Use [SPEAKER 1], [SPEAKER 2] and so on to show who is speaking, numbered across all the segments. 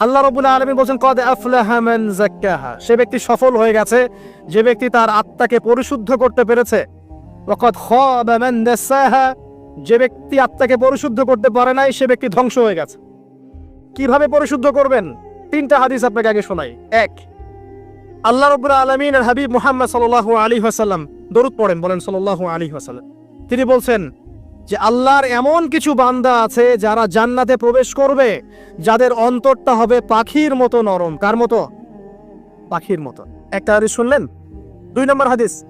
[SPEAKER 1] আল্লাহ রবুল্লা আলমী বলছেন, কদ আফলাহা মান যাক্কাহা। সে ব্যক্তি সফল হয়ে গেছে, যে ব্যক্তি তার আত্মাকে পরিশুদ্ধ করতে পেরেছে। ওয়াকাদ খাবা মান দাসাহা যে ব্যক্তি আত্মাকে পরিশুদ্ধ করতে পারে নাই, সে ব্যক্তি ধ্বংস হয়ে গেছে। কীভাবে পরিশুদ্ধ করবেন? তিনটা হাদিস আপনাকে আগে শোনাই। এক, আল্লাহ রবুল্লা আলমিন হাবিব মোহাম্মদ সাল্লাহ আলী হাসাল্লাম দরুদ পড়েন, বলেন সাল্লাহ আলী হাসাল্লাম তিনি বলছেন যে আল্লাহর এমন কিছু বান্দা আছে যারা জান্নাতে প্রবেশ করবে, যাদের অন্তরটা হবে পাখির মতো নরম। কার মতো? পাখির মতো। একটা হাদিস শুনলেন? দুই নম্বর হাদিস।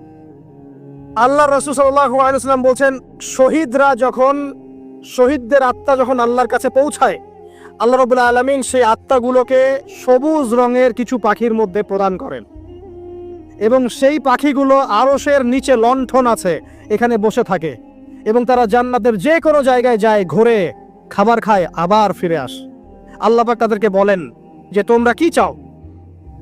[SPEAKER 1] আল্লাহ রসুল সাল্লাম বলছেন, শহীদরা যখন, শহীদদের আত্মা যখন আল্লাহর কাছে পৌঁছায়, আল্লাহ রবুল্লা আলমিন সেই আত্মাগুলোকে সবুজ রঙের কিছু পাখির মধ্যে প্রদান করেন। এবং সেই পাখিগুলো আরসের নিচে লণ্ঠন আছে, এখানে বসে থাকে। এবং তারা জান্নাতের যে কোনো জায়গায় যায়, ঘুরে, খাবার খায়, আবার ফিরে আস। আল্লাপাক তাদেরকে বলেন যে, তোমরা কি চাও?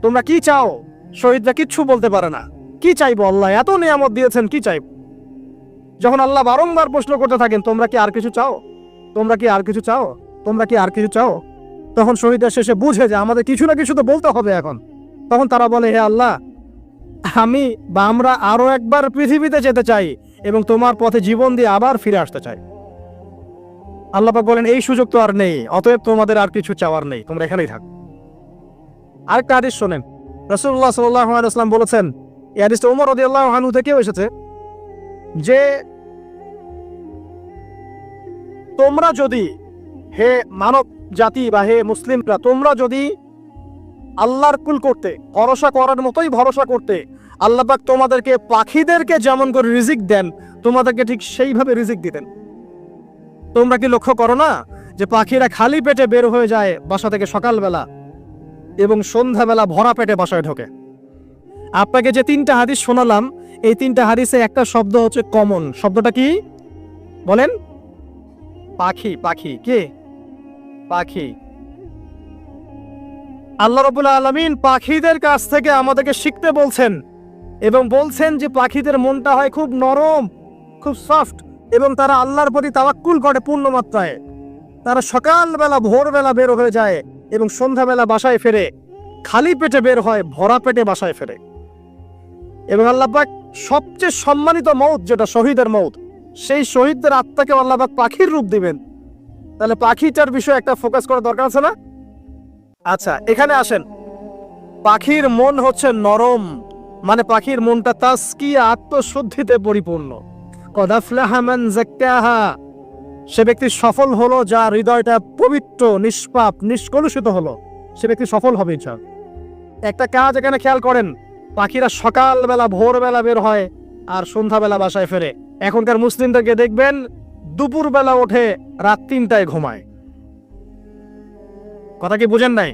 [SPEAKER 1] তোমরা কি চাও? শহীদরা কিচ্ছু বলতে পারে না। কি চাইব আল্লাহ? এত নিয়ামত দিয়েছেন, কি চাইব? যখন আল্লাহ বারংবার প্রশ্ন করতে থাকেন, তোমরা কি আর কিছু চাও? তোমরা কি আর কিছু চাও? তোমরা কি আর কিছু চাও? তখন শহীদরা শেষে বুঝে যে, আমাদের কিছু না কিছু তো বলতে হবে এখন। তখন তারা বলে, হে আল্লাহ, আমি বা আমরা আরও একবার পৃথিবীতে যেতে চাই। এবং তোমার পথে জীবন দিয়ে আবার ফিরে আসতে চাই। আল্লাপাক বলেন, এই সুযোগ তো আর নেই, অতএব তোমাদের আর কিছু চাওয়ার নেই, তোমরা এখানেই থাক। আরেকটা হাদিস শোনেন। রসুল্লাহ সাল্লাম বলেছেন, এই হাদিসটা উমর রদি আল্লাহ হানু থেকেও এসেছে, যে তোমরা যদি হে মানব জাতি বা হে মুসলিমরা, তোমরা যদি আল্লাহর কুল করতে, ভরসা করার মতোই ভরসা করতে আল্লাপাক তোমাদেরকে পাখিদেরকে যেমন করে রিজিক দেন, তোমাদেরকে ঠিক সেইভাবে রিজিক দিতেন। তোমরা কি লক্ষ্য করো না যে পাখিরা খালি পেটে বের হয়ে যায় বাসা থেকে সকালবেলা এবং সন্ধ্যাবেলা ভরা পেটে বাসায় ঢোকে? আপনাকে যে তিনটা হাদিস শোনালাম, এই তিনটা হাদিসে একটা শব্দ হচ্ছে কমন শব্দটা কি? বলেন। পাখি পাখি। কে? পাখি। আল্লাহ রবুল্লা আলমিন পাখিদের কাছ থেকে আমাদেরকে শিখতে বলছেন এবং বলছেন যে পাখিদের মনটা হয় খুব নরম, খুব সফট এবং তারা আল্লাহর প্রতি তাওয়াক্কুল করে পূর্ণ মাত্রায় তারা সকালবেলা, ভোরবেলা বের হয়ে যায় এবং সন্ধ্যাবেলা বাসায় ফেরে, খালি পেটে বের হয়, ভরা পেটে বাসায় ফেরে। এবং আল্লাপাক সবচেয়ে সম্মানিত মৌত যেটা শহীদের মৌত, সেই শহীদদের আত্মাকে আল্লাপাক পাখির রূপ দিবেন। তাহলে পাখিটার বিষয়ে একটা ফোকাস করা দরকার আছে না? আচ্ছা এখানে আসেন। পাখির মন হচ্ছে নরম। মানে পাখির মনটা তাস্কি আত্মশুদ্ধিতে পরিপূর্ণ। সে ব্যক্তি সফল হলো, যার হৃদয়টা পবিত্র, নিষ্পাপ, নিষ্কলুষিত হলো। সে ব্যক্তি সফল হবে ইচ্ছা একটা কাজ এখানে খেয়াল করেন, পাখিরা সকালবেলা, ভোরবেলা বের হয় আর সন্ধ্যাবেলা বাসায় ফেরে। এখনকার মুসলিমদেরকে দেখবেন, দুপুরবেলা ওঠে, রাত তিনটায় ঘুমায়। কথা কি বুঝেন নাই?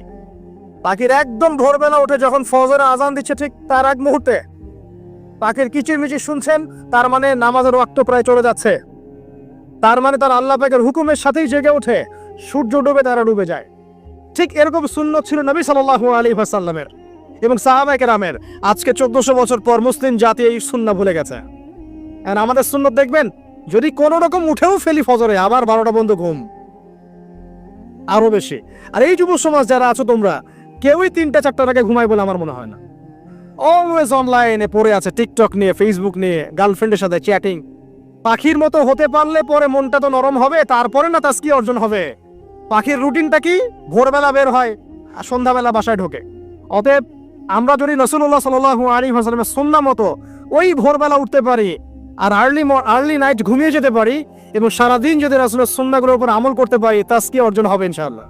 [SPEAKER 1] পাখির একদম ভোরবেলা উঠে যখন ফজরে আজান দিচ্ছে ঠিক তার এক মুহূর্তে। পাখির কিচিরমিচির শুনছেন, তার মানে নামাজের ওয়াক্ত প্রায় চলে যাচ্ছে। তার মানে তার আল্লাহ পাকের হুকুমের সাথেই জেগে ওঠে, সূর্য ডুবে তারা ডুবে যায়। ঠিক এরকম শূন্য ছিল নবী সাল্লাহ আলী সাল্লামের এবং সাহাবাহিক রামের আজকে চোদ্দশো বছর পর মুসলিম জাতি এই শূন্য ভুলে গেছে। আর আমাদের শূন্য দেখবেন, যদি কোনো রকম উঠেও ফেলি ফজরে, আবার বারোটা বন্ধু ঘুম। আরও বেশি। আর এই যুব সমাজ যারা আছো তোমরা কেউই তিনটা চারটার আগে ঘুমায় বলে আমার মনে হয় না। অলওয়েজ অনলাইনে পড়ে আছে টিকটক নিয়ে ফেসবুক নিয়ে গার্লফ্রেন্ডের সাথে চ্যাটিং পাখির মতো হতে পারলে পরে মনটা তো নরম হবে, তারপরে না তাস্কি অর্জন হবে? পাখির রুটিনটা কি? ভোরবেলা বের হয় আর সন্ধ্যাবেলা বাসায় ঢোকে। অতএব আমরা যদি রসুল্লাহ সাল আলী হাসলামের সন্না মতো ওই ভোরবেলা উঠতে পারি আর আর্লি আর্লি নাইট ঘুমিয়ে যেতে পারি এবং সারাদিন যদি রাসুলের সন্নাগুলোর উপর আমল করতে পারি তাস্কি অর্জন হবে ইনশাল্লাহ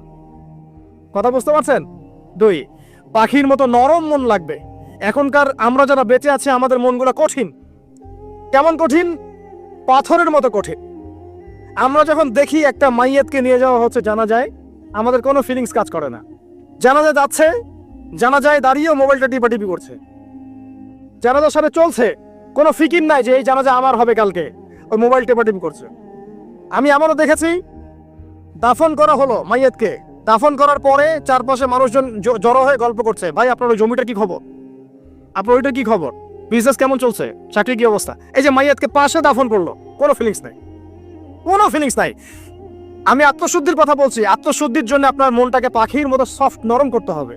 [SPEAKER 1] কথা বুঝতে পারছেন? দুই, পাখির মতো নরম মন লাগবে। এখনকার আমরা যারা বেঁচে আছি, আমাদের মনগুলো কঠিন। কেমন কঠিন? পাথরের মতো কঠিন। আমরা যখন দেখি একটা মাইয়াতকে নিয়ে যাওয়া হচ্ছে, জানা যায় আমাদের কোনো ফিলিংস কাজ করে না। জানা যায় যাচ্ছে, জানা যায় দাঁড়িয়েও মোবাইলটা টিপাটিপি করছে। জানাজার সাথে চলছে, কোনো ফিকির নাই যে এই জানাজা আমার হবে কালকে, ওই মোবাইল টেপাটিপি করছে। আমি আমারও দেখেছি, দাফন করা হলো মাইয়াতকে। দাফন করার পরে চারপাশে মানুষজন জড়ো হয়ে গল্প করছে। ভাই, আপনার ওই জমিটা কি খবর? আপনার ওইটা কি খবর? বিজনেস কেমন চলছে? চাকরি কি অবস্থা? এই যে মাইয়াতকে পাশে দাফন করল, কোনো ফিলিংস নাই। কোনো ফিলিংস নাই। আমি আত্মশুদ্ধির কথা বলছি। আত্মশুদ্ধির জন্য আপনার মনটাকে পাখির মতো সফট নরম করতে হবে।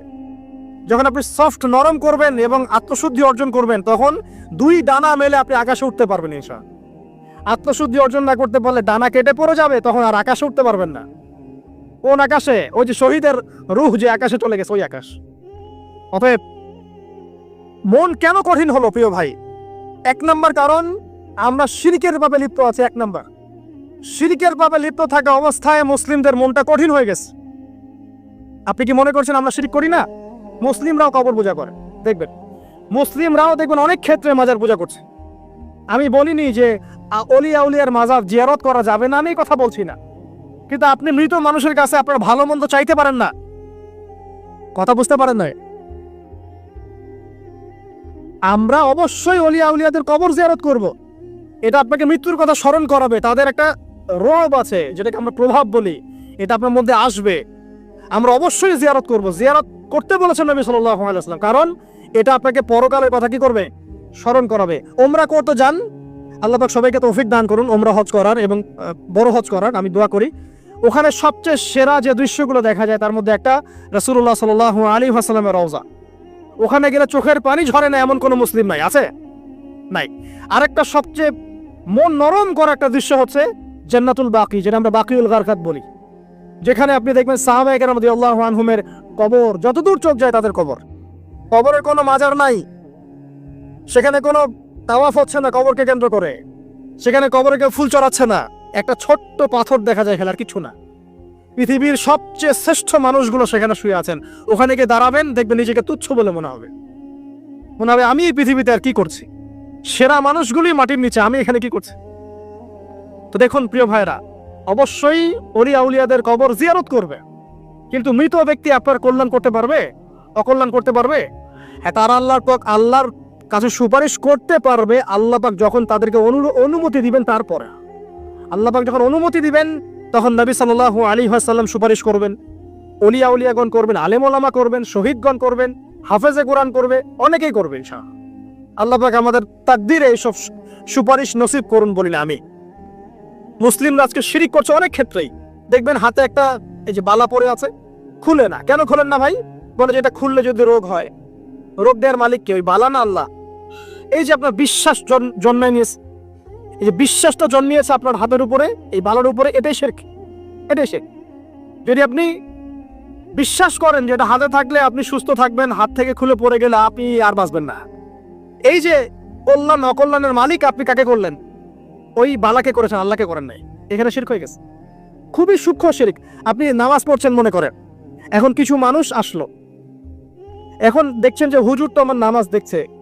[SPEAKER 1] যখন আপনি সফট নরম করবেন এবং আত্মশুদ্ধি অর্জন করবেন, তখন দুই ডানা মেলে আপনি আকাশে উঠতে পারবেন ইনশা আত্মশুদ্ধি অর্জন না করতে পারলে ডানা কেটে পড়ে যাবে, তখন আর আকাশে উঠতে পারবেন না। কোন আকাশে? ওই যে শহীদের রুহ যে আকাশে চলে গেছে, ওই আকাশ। অতএব মন কেন কঠিন হলো, প্রিয় ভাই? এক নম্বর কারণ, আমরা শিরিকের ভাবে লিপ্ত আছি, এক নম্বর। শিরিকের ভাবে লিপ্ত থাকা অবস্থায় মুসলিমদের মনটা কঠিন হয়ে গেছে। আপনি কি মনে করছেন আমরা শিরিক করি না? মুসলিমরাও কবর পূজা করে। দেখবেন, মুসলিমরাও দেখবেন অনেক ক্ষেত্রে মাজার পূজা করছে। আমি বলিনি যে অলিয়া উলিয়ার মাজার জিয়ারত করা যাবে না, আমি কথা বলছি না। কিন্তু আপনি মৃত মানুষের কাছে আপনার ভালো মন্দ চাইতে পারেন না। কথা বুঝতে পারেন না আমরা অবশ্যই অলিয়া উলিয়াদের কবর জিয়ারত করব। এটা আপনাকে মৃত্যুর কথা স্মরণ করাবে। তাদের একটা রব আছে, যেটাকে আমরা প্রভাব বলি। এটা আপনার মধ্যে আসবে। আমরা অবশ্যই জিয়ারত করব। জিয়ারত করতে বলেছেন নবী আলাইহি কারণ এটা আপনাকে পরকালের কথা কি করবে? স্মরণ করাবে। ওমরা করতে যান আল্লাহ পাক সবাইকে তৌফিক দান করুন ওমরা হজ করার এবং বড় হজ করার, আমি দোয়া করি। ওখানে সবচেয়ে সেরা যে দৃশ্যগুলো দেখা যায়, তার মধ্যে একটা রাসূলুল্লাহ সাল্লাল্লাহু আলাইহি ওয়াসাল্লামের রওজা। ওখানে গেলে চোখের পানি ঝরে না, এমন কোনো মুসলিম নাই, আছে? নাই। আরেকটা সবচেয়ে মন নরম করা একটা দৃশ্য হচ্ছে জান্নাতুল বাকি, যেটা আমরা বাকিউল গারকাত বলি। যেখানে আপনি দেখবেন সাহাবায়ে কেরাম রাদিয়াল্লাহু আনহুমের কবর, যতদূর চোখ যায় তাদের কবর। কবরের কোনো মাজার নাই। সেখানে কোনো তাওয়াফ হচ্ছে না কবরকে কেন্দ্র করে। সেখানে কবরে কেউ ফুল চড়াচ্ছে না। একটা ছোট্ট পাথর দেখা যায় খেলার কিছু না। পৃথিবীর সবচেয়ে শ্রেষ্ঠ মানুষগুলো সেখানে শুয়ে আছেন। ওখানে গিয়ে দাঁড়াবেন, দেখবেন নিজেকে তুচ্ছ বলে মনে হবে। মনে হবে, আমি এই পৃথিবীতে আর কি করছি? সেরা মানুষগুলি মাটির নিচে, আমি এখানে কি করছি? তো দেখুন, প্রিয় ভাইরা অবশ্যই অলি আউলিয়াদের কবর জিয়ারত করবে। কিন্তু মৃত ব্যক্তি আপনার কল্যাণ করতে পারবে? অকল্যাণ করতে পারবে? হ্যাঁ তারা আল্লাহর আল্লাহর কাছে সুপারিশ করতে পারবে, আল্লাহ পাক যখন তাদেরকে অনুমতি দিবেন তারপরে। আল্লাহ পাক যখন অনুমতি দিবেন, তখন নবী সাল্লাল্লাহু আলী সাল্লাম সুপারিশ করবেন। অলিয়া উলিয়াগণ করবেন, আলেম ওলামা করবেন, শহীদগণ করবেন, হাফেজে কোরআন করবে, অনেকেই করবে ইনশাআল্লাহ। আল্লাহ পাক আমাদের তাকদিরে এইসব সুপারিশ নসিব করুন বলি না আমি মুসলিমরা আজকে শিরিক করছে অনেক ক্ষেত্রেই। দেখবেন হাতে একটা, এই যে বালা পড়ে আছে, খুলে না। কেন খুলেন না ভাই? বলে যে এটা খুললে যদি রোগ হয়, রোগ দেওয়ার মালিক কে? ওই বালা না আল্লাহ? এই যে আপনার বিশ্বাস জন- জন্মায় নিয়েছে, এই যে বিশ্বাসটা জন্মিয়েছে আপনার হাতের উপরে, এই বালার উপরে, এটাই শেখ এটাই শেখ যদি আপনি বিশ্বাস করেন যে এটা হাতে থাকলে আপনি সুস্থ থাকবেন, হাত থেকে খুলে পড়ে গেলে আপনি আর বাঁচবেন না। এই যে কল্যাণ, অকল্যাণের মালিক আপনি কাকে করলেন? ওই বালাকে করেছেন, আল্লাহকে করেন নাই। এখানে শিরক হয়ে গেছে। খুবই সূক্ষ্ম শিরিক। আপনি নামাজ পড়ছেন মনে করেন। এখন কিছু মানুষ আসলো। এখন দেখছেন যে হুজুর তো আমার নামাজ দেখছে।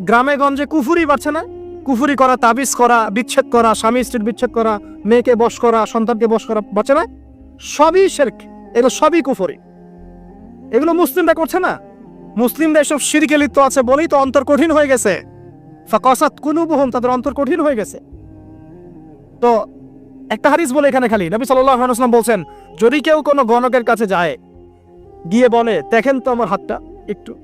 [SPEAKER 1] গ্রামে গঞ্জে কুফুরি বাড়ছে না? কুফুরি করা, তাবিজ করা, বিচ্ছেদ করা, স্বামী স্ত্রীর বিচ্ছেদ করা, মেয়েকে বশ করা, সন্তানকে বশ করা বাড়ছে না? সবই শেরক। এগুলো সবই কুফুরি। এগুলো মুসলিমরা করছে না? মুসলিমরা এসব সিরিকে লিপ্ত আছে বলেই তো অন্তর কঠিন হয়ে গেছে। ফাকাসাত কুনুবুহুম তাদের অন্তর কঠিন হয়ে গেছে। তো একটা হারিস বলে এখানে খালি। নবী ওয়াসাল্লাম বলছেন, যদি কেউ কোনো গণকের কাছে যায়, গিয়ে বলে, দেখেন তো আমার হাতটা, একটু।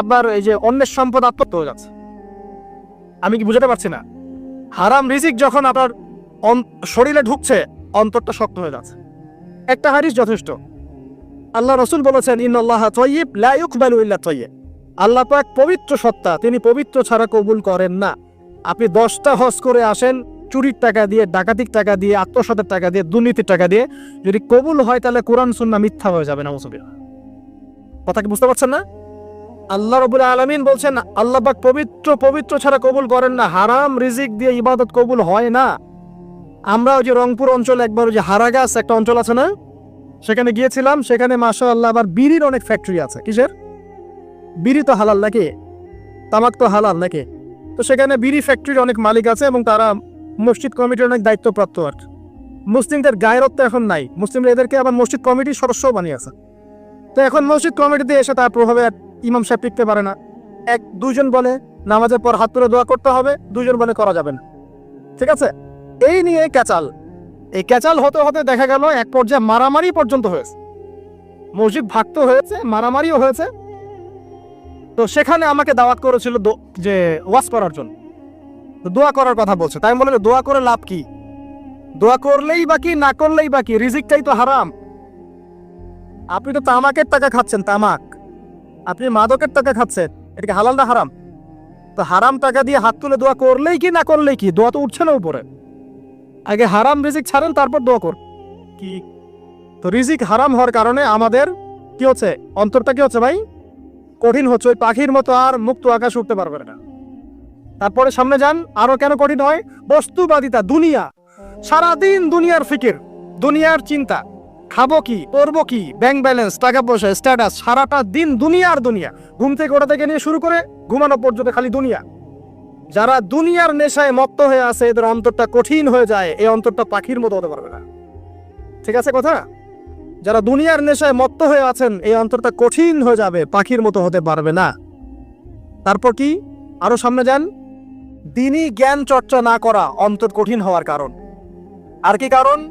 [SPEAKER 1] আপনার এই যে অন্যের সম্পদ আত্মত্ব হয়ে যাচ্ছে। আমি কি বুঝাতে পারছি না? হারাম রিজিক যখন আপনার শরীরে ঢুকছে, অন্তরটা শক্ত হয়ে যাচ্ছে। একটা হারিস যথেষ্ট। আল্লাহ রসুল বলেছেন ইন আল্লাহ তৈব লাইক বালু ইল্লা তৈব আল্লাহ পাক পবিত্র সত্তা, তিনি পবিত্র ছাড়া কবুল করেন না। আপনি দশটা হজ করে আসেন, চুরির টাকা দিয়ে, ডাকাতির টাকা দিয়ে, আত্মসাতের টাকা দিয়ে, দুর্নীতির টাকা দিয়ে, যদি কবুল হয় তাহলে কোরআন সুন্না মিথ্যা হয়ে যাবে না মুসবির কথা কি বুঝতে পারছেন না? আল্লাহ রবুল আলমিন বলছেন আল্লাহবাক পবিত্র পবিত্র ছাড়া কবুল করেন না। হারাম রিজিক দিয়ে ইবাদত কবুল হয় না। আমরা ওই যে রংপুর অঞ্চলে একবার ওই যে হারাগাছ একটা অঞ্চল আছে না? সেখানে গিয়েছিলাম, সেখানে মাসা আল্লাহ আবার বিড়ির অনেক ফ্যাক্টরি আছে। কিসের? বিড়ি তো হালাল নাকি? তামাক তো হালাল নাকি? তো সেখানে বিড়ি ফ্যাক্টরির অনেক মালিক আছে এবং তারা মসজিদ কমিটির অনেক দায়িত্বপ্রাপ্ত আর মুসলিমদের গায়রত্ব এখন নাই। মুসলিমরা এদেরকে আবার মসজিদ কমিটির সদস্যও বানিয়েছে। তো এখন মসজিদ কমিটিতে এসে তার প্রভাবে ইমাম সাহেব টিকতে পারে না। এক দুজন বলে নামাজের পর হাত তুলে দোয়া করতে হবে দুজন বলে করা যাবে না। ঠিক আছে? এই নিয়ে ক্যাচাল। এই ক্যাচাল হতে হতে দেখা গেল এক পর্যায়ে মারামারি পর্যন্ত হয়েছে। মসজিদ ভাগত হয়েছে, মারামারিও হয়েছে। তো সেখানে আমাকে দাওয়াত করেছিল যে ওয়াজ করার জন্য। দোয়া করার কথা বলছে। তাই বলে দোয়া করে লাভ কি? দোয়া করলেই বাকি না করলেই বাকি রিজিকটাই তো হারাম। আপনি তো তামাকের টাকা খাচ্ছেন, তামাক। আপনি মাদকের টাকা খাচ্ছেন এটা কি হালাল না হারাম? তো হারাম টাকা দিয়ে হাত তুলে দোয়া করলেই কি না করলেই কি? দোয়া তো উঠছে না উপরে। আগে হারাম রিজিক ছাড়েন তারপর দোয়া কর। কি? তো রিজিক হারাম হওয়ার কারণে আমাদের কি হচ্ছে? অন্তরটা কি হচ্ছে ভাই? কঠিন হচ্ছে ওই পাখির মতো আর মুক্ত আকাশ উঠতে পারবে না। তারপরে সামনে যান আরও কেন কঠিন হয়? বস্তুবাদিতা দুনিয়া। সারাদিন দুনিয়ার ফিকির দুনিয়ার চিন্তা। খাব কি করব কি ব্যাংক ব্যালেন্স টাকা পয়সা স্ট্যাটাস সারাটা দিন দুনিয়ার দুনিয়া। ঘুম থেকে ওটা থেকে নিয়ে শুরু করে ঘুমানো পর্যন্ত খালি দুনিয়া। যারা দুনিয়ার নেশায় মত্ত হয়ে আছে, এদের অন্তরটা কঠিন হয়ে যায়, এই অন্তরটা পাখির মতো হতে পারবে না। ঠিক আছে কথা? যারা দুনিয়ার নেশায় মত্ত হয়ে আছেন, এই অন্তরটা কঠিন হয়ে যাবে, পাখির মতো হতে পারবে না। তারপর কি? আরও সামনে যান। দিনই জ্ঞান চর্চা না করা অন্তর কঠিন হওয়ার কারণ। আর কি কারণ?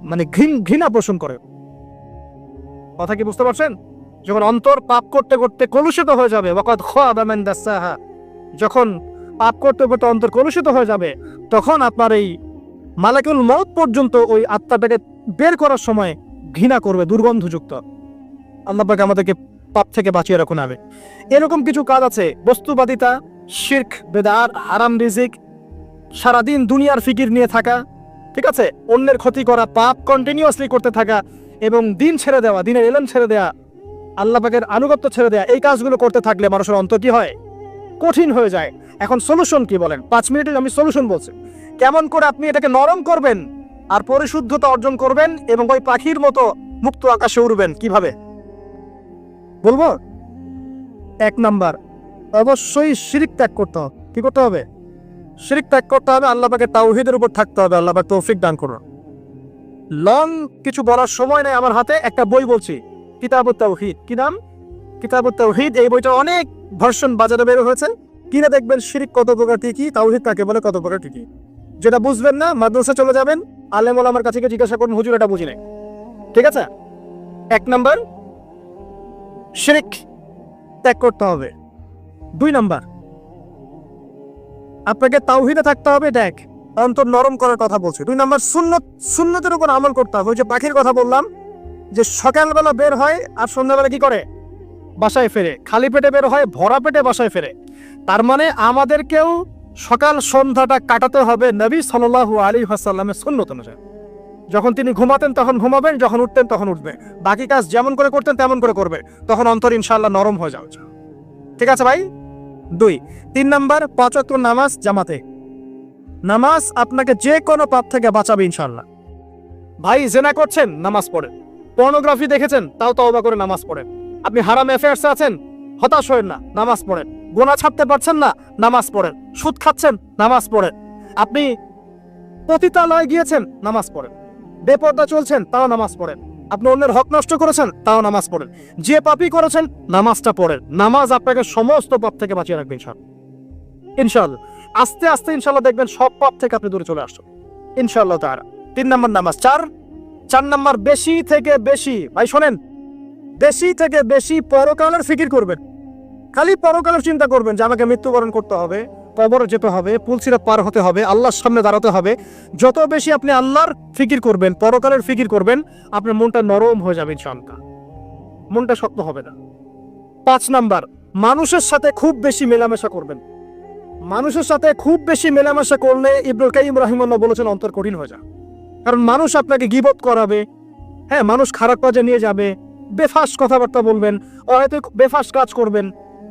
[SPEAKER 1] মানে ঘৃণ, ঘৃণা পোষণ করে। কথা কি বুঝতে পারছেন? যখন অন্তর পাপ করতে করতে কলুষিত হয়ে যাবে যখন পাপ করতে করতে অন্তর কলুষিত হয়ে যাবে, তখন আপনার এই মালাকুল মৌত পর্যন্ত ওই আত্মাটাকে বের করার সময় ঘৃণা করবে, দুর্গন্ধযুক্ত। আল্লাহ পাক আমাদেরকে পাপ থেকে বাঁচিয়ে রাখুন হবে এরকম কিছু কাজ আছে, বস্তুবাদিতা, শির্ক বেদার হারাম রিজিক, সারাদিন দুনিয়ার ফিকির নিয়ে থাকা ঠিক আছে, অন্যের ক্ষতি করা পাপ কন্টিনিউয়াসলি করতে থাকা এবং দিন ছেড়ে দেওয়া, দিনের এলেন ছেড়ে দেওয়া আল্লাহ পাকের আনুগত্য ছেড়ে দেওয়া এই কাজগুলো করতে থাকলে মানুষের অন্তর কি হয়? কঠিন হয়ে যায়। এখন সলিউশন কি বলেন? পাঁচ মিনিটে আমি সলিউশন বলছি। কেমন করে আপনি এটাকে নরম করবেন আর পরিশুদ্ধতা অর্জন করবেন এবং ওই পাখির মতো মুক্ত আকাশে উড়বেন কীভাবে? বলব? এক নাম্বার, অবশ্যই শিরিক ত্যাগ করতে হবে। কি করতে হবে? শিরিক ত্যাগ করতে হবে, আল্লাহ পাকে তাওহিদের উপর থাকতে হবে, আল্লাহ পাক তৌফিক দান করুন। লং কিছু বলার সময় নেই আমার হাতে, একটা বই বলছি, কিতাবুত তাওহিদ। কি নাম? কিতাবুত তাওহিদ, এই বইটা অনেক ভার্সন বাজারে বের হয়েছে। কিনে দেখবেন শিরিক কত প্রকার কি কি, তাওহিদ কাকে বলে, কত প্রকার কি কি। যেটা বুঝবেন না মাদ্রাসা চলে যাবেন, আলেম আমার কাছে জিজ্ঞাসা করুন, হুজুর, এটা বুঝি ঠিক আছে? এক নাম্বার, শিরিক ত্যাগ করতে হবে। দুই নাম্বার আপনাকে তাওহিদে থাকতে হবে, দেখ। অন্তর নরম করার কথা বলছে। দুই নাম্বার, সুন্নত, সুন্নতের উপর আমল করতে হবে। ওই যে পাখির কথা বললাম, যে সকালবেলা বের হয় আর সন্ধ্যাবেলা কি করে? বাসায় ফেরে। খালি পেটে বের হয়, ভরা পেটে বাসায় ফেরে। তার মানে আমাদেরকেও সকাল সন্ধ্যাটা কাটাতে হবে নবী সাল্লাল্লাহু আলী হাসাল্লামের সুন্নত অনুযায়ী। যখন তিনি ঘুমাতেন তখন ঘুমাবেন, যখন উঠতেন তখন উঠবে। বাকি কাজ যেমন করে করতেন তেমন করে করবে। তখন অন্তর ইনশাল্লাহ নরম হয়ে যাবে। ঠিক আছে ভাই? দুই, তিন নাম্বার পাঁচ নামাজ জামাতে। নামাজ আপনাকে যে কোনো পাপ থেকে বাঁচাবে ইনশাল্লাহ ভাই, জেনা করছেন, নামাজ পড়েন। পর্নোগ্রাফি দেখেছেন, তাও তওবা করে নামাজ পড়েন। আপনি হারাম অ্যাফেয়ার্সে আছেন, হতাশ হয়েন না, নামাজ পড়েন। গোনা ছাড়তে পারছেন না, নামাজ পড়েন। সুদ খাচ্ছেন, নামাজ পড়েন। আপনি পতিতালয়ে গিয়েছেন, নামাজ পড়েন। বেপর্দা চলছেন, তাও নামাজ পড়েন। আপনি অন্যের হক নষ্ট করেছেন, তাও নামাজ পড়েন। যে পাপই করেছেন, নামাজটা পড়েন। নামাজ আপনাকে সমস্ত পাপ থেকে বাঁচিয়ে রাখবে ইনশাল্লাহ ইনশাল্লাহ আস্তে আস্তে ইনশাল্লাহ দেখবেন সব পাপ থেকে আপনি দূরে চলে আসছেন। ইনশাল্লাহ তারা তিন নম্বর নামাজ। চার চার নম্বর বেশি থেকে বেশি, ভাই শোনেন, বেশি থেকে বেশি পরকালের ফিকির করবেন। খালি পরকালের চিন্তা করবেন যে আমাকে মৃত্যুবরণ করতে হবে কবর যেতে হবে পুলসিরাত পার হতে হবে, আল্লাহর সামনে দাঁড়াতে হবে। যত বেশি আপনি আল্লাহর ফিকির করবেন, পরকালের ফিকির করবেন, আপনার মনটা নরম হয়ে যাবে ইনশাআল্লাহ। মনটা শক্ত হবে না। পাঁচ নাম্বার, মানুষের সাথে খুব বেশি মেলামেশা করবেন। মানুষের সাথে খুব বেশি মেলামেশা করলে ইব্রুল কাইম রহিমুল্লাহ বলেছেন, অন্তর কঠিন হয়ে যায় কারণ মানুষ আপনাকে গিবত করাবে। হ্যাঁ মানুষ খারাপ কাজে নিয়ে যাবে। বেফাস কথাবার্তা বলবেন হয়তো বেফাস কাজ করবেন।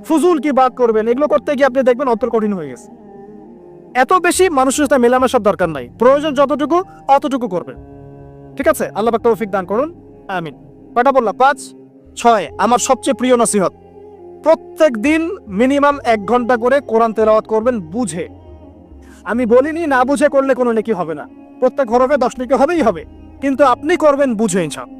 [SPEAKER 1] ফুজুল কি বাদ করবেন? এগুলো করতে গিয়ে আপনি দেখবেন অন্তর কঠিন হয়ে গেছে। এত বেশি মানুষের সাথে মেলামেশার দরকার নাই। প্রয়োজন যতটুকু, অতটুকু করবেন। ঠিক আছে? আল্লাহ পাক তৌফিক দান করুন। আমিন। কয়টা বললাম, পাঁচ, ছয়, আমার সবচেয়ে প্রিয় নসিহত। প্রত্যেক দিন মিনিমাম এক ঘণ্টা করে কোরআন তেলাওয়াত করবেন, বুঝে। আমি বলিনি না বুঝে করলে কোনো নেকি হবে না। প্রত্যেক হরফে দশ নেকি হবেই হবে। কিন্তু আপনি করবেন, বুঝে, ইনশাআল্লাহ।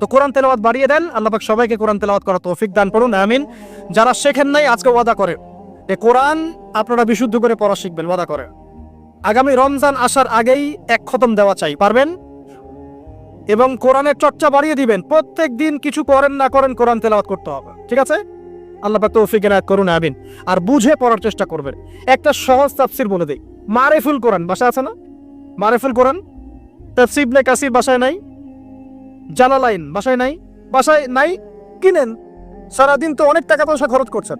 [SPEAKER 1] তো কোরআন তেলাওয়াত বাড়িয়ে দেন। আল্লাহ পাক সবাইকে কোরআন তেলাওয়াত করা তৌফিক দান করুন, আমিন। যারা শেখেন নাই, আজকে ওয়াদা করে। এ কোরআন আপনারা বিশুদ্ধ করে পড়া শিখবেন, ওয়াদা করে। আগামী রমজান আসার আগেই এক খতম দেওয়া চাই, পারবেন? এবং কোরআনের চর্চা বাড়িয়ে দিবেন, প্রত্যেক দিন কিছু করেন না করেন কোরআন তেলাওয়াত করতে হবে। ঠিক আছে? আল্লাহ তৌফিক এনায়েত করুন, আমিন। আর বুঝে পড়ার চেষ্টা করবেন। একটা সহজ তাফসির বলে দেই, মারেফুল কোরআন বাসা আছে না? মারেফুল কোরআন? তাফসির ইবনে কাসির বাসায় নাই? জালালাইন, বাসায় নাই? বাসায় নাই? কিনেন। সারাদিন তো অনেক টাকা পয়সা খরচ করছেন।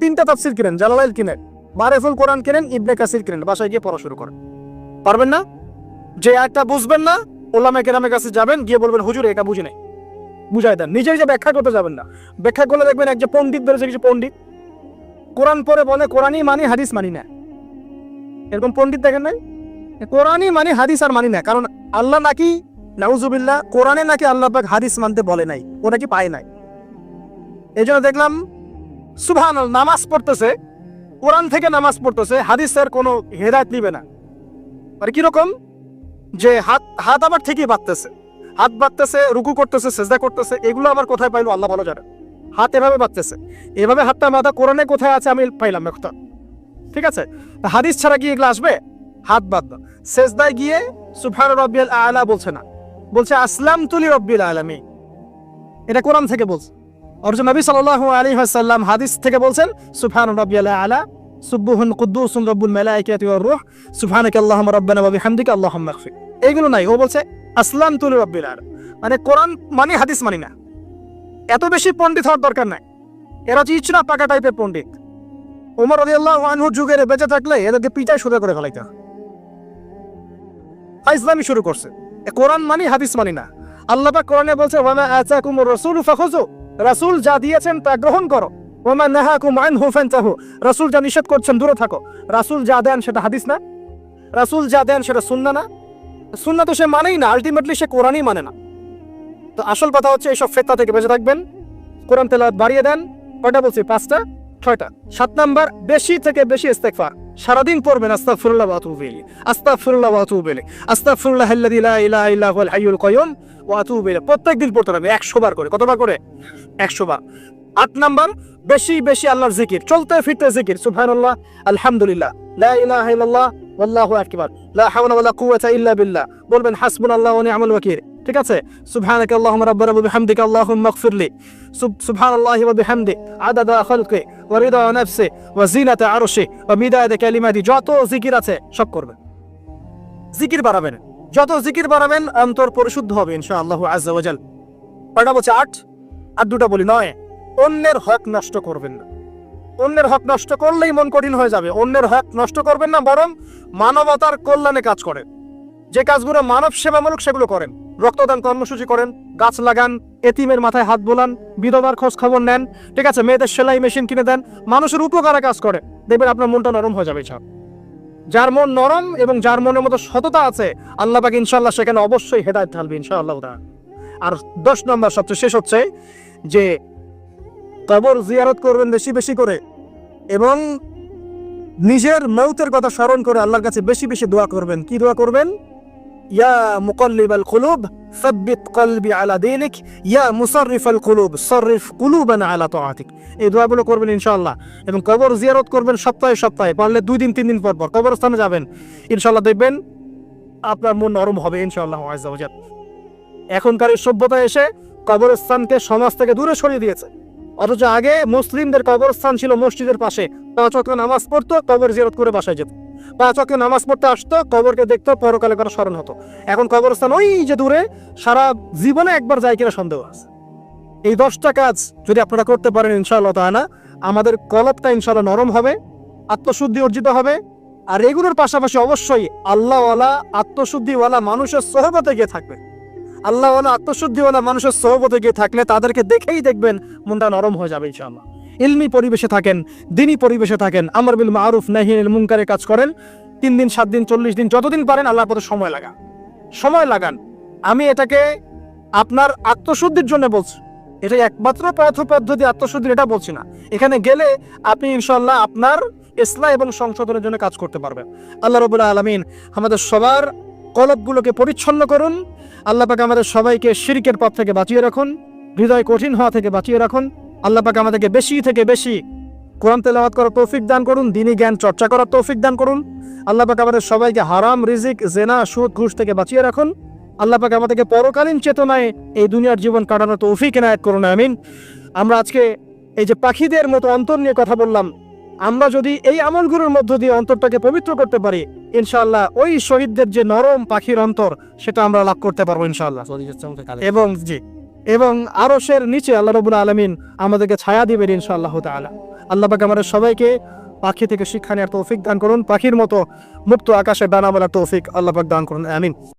[SPEAKER 1] তিনটা তাফসির কিনেন জালালাইন কিনেন মারেফুল কোরআন কিনেন, ইবনে কাসির কিনেন, বাসায় গিয়ে পড়া শুরু করেন। পারবেন না? যে একটা বুঝবেন না ওলামা কেরামের কাছে যাবেন, গিয়ে বলবেন, হুজুর, এটা বুঝি নাই। বুঝাই দেন। নিজেই যে ব্যাখ্যা করতে যাবেন না। ব্যাখ্যা করলে দেখবেন এক যে পণ্ডিত বেরোছে, কিছু পণ্ডিত। কোরআন পরে বলে, কোরআনই মানি, হাদিস মানি না। এরকম পণ্ডিত দেখেন নাই? কোরআনই মানি, হাদিস আর মানি না। কারণ আল্লাহ নাকি নাউজুবিল্লাহ, কোরআনে নাকি আল্লাহ হাদিস মানতে বলে নাই ও নাকি পায় নাই? এই জন্য দেখলাম সুভান নামাজ পড়তেছে, কোরআন থেকে নামাজ পড়তেছে, হাদিসের কোনো হেদায়ত নিবে না। আর কীরকম যে হাত হাত আবার ঠিকই বাঁধতেছে, হাত বাঁধতেছে, রুকু করতেছে, সেজদা করতেছে, এগুলো আবার কোথায় পাইলো? আল্লাহ ভালো জানে। হাত এভাবে বাঁধতেছে, এভাবে হাতটা বাঁধা কোরআনে কোথায় আছে আমি পাইলাম একটা ঠিক আছে? হাদিস ছাড়া কি এগুলো আসবে? হাত বাঁধ। সেজদায় গিয়ে সুফান রব্বিয়াল আলা বলছে না। বলছে আসলাম তুলি রব্বিল আলামী এটা কোরআন থেকে বলছে। অর্জুন নবী সাল্লাল্লাহু আলাইহি ওয়াসাল্লাম হাদিস থেকে বলছেন, সুবহান রাব্বিয়াল আলা কুদ্দুসুন রব্বুল এইগুলো নাই। ও বলছে আসলাম তুলি রব্বিল আলা। মানে কোরআন মানে হাদিস মানি না। এত বেশি পণ্ডিত হওয়ার দরকার নাই। এরা হচ্ছে ইচনা পাকা টাইপের পণ্ডিত। ওমর রাদিয়াল্লাহু আনহু যুগের বেঁচে থাকলে এদেরকে পিটাই সোজা করে ফেলাইতে। ইসলামই শুরু করছে। কোরআন মানি, হাদিস মানি না। আল্লাহ কোরআনে বলছে ওয়ামা আতাকুমুর রাসূলু ফাখুযু। রাসূল যা দিয়েছেন তা গ্রহণ করো। ওয়ামা নাহাকুম আনহু ফান্তাহু। রাসূল যা নিষেধ করছেন, দূরে থাকো। রাসূল যা দেন সেটা হাদিস না। রাসূল যা দেন সেটা সুন্নাহ না। সুন্নাহ তো সে মানেই না আলটিমেটলি সে কোরআনই মানে না। তো আসল কথা হচ্ছে এইসব ফেতনা থেকে বেঁচে থাকবেন। কোরআন তেলাওয়াত বাড়িয়ে দেন। কয়টা বলছি? পাঁচটা? ছয়টা? সাত নাম্বার, বেশি থেকে বেশি ইস্তেগফার। সারাদিন পড়বেন, আস্তাগফিরুল্লাহ ওয়া আতুবু ইলাইহি। আস্তাগফিরুল্লাহ ওয়া আতুবু ইলাইহি। আস্তাগফিরুল্লাহ আল্লাযী লা ইলাহা হাইয়ুল কাইয়ুম ওয়া আতুবু ইলাইহি। প্রত্যেকদিন পড়তে হবে 100 বার করে। কতবার করে? 100 বার। আট নাম্বার, বেশি বেশি আল্লাহর জিকির। চলতে ফিরতে জিকির। সুবহানাল্লাহ, আলহামদুলিল্লাহ। লা ইলাহা ইল্লাল্লাহ, ওয়াল্লাহু আকবার। লা হাওলা ওয়ালা কুওয়াতা ইল্লা বলবেন, হাসবুনাল্লাহু ওয়া নি'মাল ওয়াকিল। ঠিক আছে? সুবহানাকা আল্লাহুম্মা রাব্বানা ওয়া বিহামদিকা আল্লাহুম্মা ইগফিরলি সুবহানাল্লাহি ওয়া বিহামদি আদাদা খালকি। ওয়া জিনাতা আরশি ওয়া মিদাদা কালিমাতি যত জিকির আছে সব করবেন। জিকির বাড়াবেন। যত জিকির বাড়াবেন অন্তর পরিশুদ্ধ হবে জাল। কয়টা বলছে? আট। আর দুটা বলি নয়। অন্যের হক নষ্ট করবেন না। অন্যের হক নষ্ট করলেই মন কঠিন হয়ে যাবে। অন্যের হক নষ্ট করবেন না, বরং মানবতার কল্যাণে কাজ করেন যে কাজগুলো মানব সেবামূলক সেগুলো করেন। রক্তদান কর্মসূচি করেন, গাছ লাগান, এতিমের মাথায় হাত বোলান, বিধবার খোঁজ খবর নেন, ঠিক আছে, মেয়েদের সেলাই মেশিন কিনে দেন, মানুষের উপকারে কাজ করে। দেখবেন আপনার মনটা নরম হয়ে যাবে সব যার মন নরম এবং যার মনের মতো সততা আছে, আল্লাহ পাক ইনশাল্লাহ সেখানে অবশ্যই হেদায়ত ঢালবে ইনশাআল্লাহ। আর দশ নম্বর, সবচেয়ে শেষ হচ্ছে যে কবর জিয়ারত করবেন বেশি বেশি করে এবং নিজের মৌতের কথা স্মরণ করে আল্লাহর কাছে বেশি বেশি দোয়া করবেন। কি দোয়া করবেন? ইয়া মুকাল্লিবাল কুলুব সাব্বিত কলবি আলা দীনিক ইয়া মুসাররিফাল কুলুব সররিফ কুলুবানা আলা এই দোয়াগুলো করবেন ইনশাআল্লাহ এবং কবর জিয়ারত করবেন সপ্তাহে সপ্তাহে পারলে দুই দিন, তিন দিন পর পর কবরস্থানে যাবেন। ইনশাআল্লাহ দেখবেন আপনার মন নরম হবে ইনশাআল্লাহ আজ্জা এখনকার এই সভ্যতা এসে কবরস্থানকে সমাজ থেকে দূরে সরিয়ে দিয়েছে। অথচ আগে মুসলিমদের কবরস্থান ছিল মসজিদের পাশে। পাঁচ নামাজ পড়তো, কবর জিয়ারত করে বাসায় যেত। পাঁচ ওয়াক্ত নামাজ পড়তে আসতো, কবরকে দেখতো, পরকালে করা স্মরণ হতো। এখন কবরস্থান ওই যে দূরে, সারা জীবনে একবার যায় কিনা সন্দেহ আছে। এই দশটা কাজ যদি আপনারা করতে পারেন, ইনশাআল্লাহ তাআলা, আমাদের কলবটা ইনশাআল্লাহ নরম হবে, আত্মশুদ্ধি অর্জিত হবে। আর এগুলোর পাশাপাশি অবশ্যই আল্লাহওয়ালা আত্মশুদ্ধিওয়ালা মানুষের সহবতে গিয়ে থাকবে। আল্লাহওয়ালা আত্মশুদ্ধিওয়ালা মানুষের সহবতে গিয়ে থাকলে তাদেরকে দেখেই দেখবেন, মনটা নরম হয়ে যাবে ইনশাআল্লাহ। ইলমি পরিবেশে থাকেন, দিনী পরিবেশে থাকেন, আমর বিল মারুফ নাহিয়ানিল মুনকারে কাজ করেন, তিন দিন, সাত দিন, চল্লিশ দিন, যতদিন পারেন আল্লাহর পথে সময় লাগান। সময় লাগান। আমি এটাকে আপনার আত্মশুদ্ধির জন্য বলছি। এটা একমাত্র পথ পদ্ধতি আত্মশুদ্ধির, এটা বলছি না। এখানে গেলে আপনি ইনশাল্লাহ আপনার ইসলাম এবং সংশোধনের জন্য কাজ করতে পারবেন। আল্লাহ রবুল্লাহ আলমিন আমাদের সবার কলবগুলোকে পরিচ্ছন্ন করুন। আল্লাহ পাক আমাদের সবাইকে শিরকের পথ থেকে বাঁচিয়ে রাখুন। হৃদয় কঠিন হওয়া থেকে বাঁচিয়ে রাখুন। আল্লাহ পাক আমাদেরকে বেশি থেকে বেশি কোরআন তেলাওয়াত করার তৌফিক দান করুন দিনী জ্ঞান চর্চা করার তৌফিক দান করুন। আল্লাহ পাক আমাদের সবাইকে হারাম রিজিক জেনা সুদ ঘুষ থেকে বাঁচিয়ে রাখুন। আল্লাহ পাক আমাদেরকে পরকালীন চেতনায় এই দুনিয়ার জীবন কাটানোর তৌফিক এনায়ত করুন আমিন। আমরা আজকে এই যে পাখিদের মতো অন্তর নিয়ে কথা বললাম আমরা যদি এই আমলগুলোর মধ্য দিয়ে অন্তরটাকে পবিত্র করতে পারি ইনশাআল্লাহ ওই শহীদদের যে নরম পাখির অন্তর সেটা আমরা লাভ করতে পারব ইনশাআল্লাহ। এবং জি। এবং আরশের নিচে আল্লাহ রবুল আলমিন আমাদেরকে ছায়া দিবেন ইনশাআল্লাহ তালা আল্লাহ পাকে আমাদের সবাইকে পাখি থেকে শিক্ষা নেওয়ার তৌফিক দান করুন, পাখির মতো মুক্ত আকাশে বানাবলার তৌফিক আল্লাহ পাক দান করুন, আমিন।